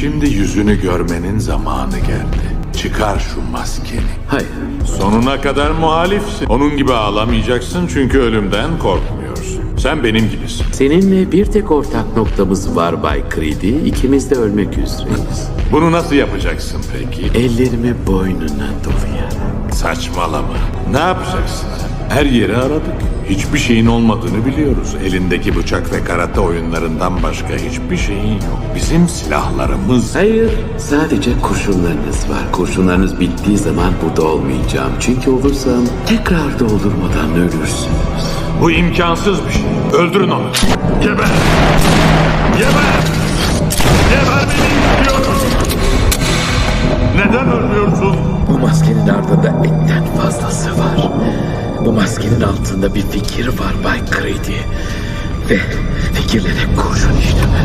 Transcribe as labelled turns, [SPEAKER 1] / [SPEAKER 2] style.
[SPEAKER 1] Şimdi yüzünü görmenin zamanı geldi. Çıkar şu maskeni.
[SPEAKER 2] Hayır.
[SPEAKER 1] Sonuna kadar muhalifsin. Onun gibi ağlamayacaksın çünkü ölümden korkmuyorsun. Sen benim gibisin.
[SPEAKER 2] Seninle bir tek ortak noktamız var Bay Creedy. İkimiz de ölmek üzereyiz.
[SPEAKER 1] Bunu nasıl yapacaksın peki?
[SPEAKER 2] Ellerimi boynuna dolayarak.
[SPEAKER 1] Saçmalama. Ne yapacaksın? Her yeri aradık. Hiçbir şeyin olmadığını biliyoruz. Elindeki bıçak ve karate oyunlarından başka hiçbir şeyin yok. Bizim silahlarımız...
[SPEAKER 2] Hayır, sadece kurşunlarınız var. Kurşunlarınız bittiği zaman burada olmayacağım. Çünkü olursam tekrar doldurmadan ölürsünüz.
[SPEAKER 1] Bu imkansız bir şey. Öldürün onu. Geber! Geber! Geber beni istiyorum! Neden ölmüyorsun?
[SPEAKER 2] Bu maskenin ardında etten fazlası. Bu maskenin altında bir fikir var Bay Creedy. Ve fikirlere kurşun işleme.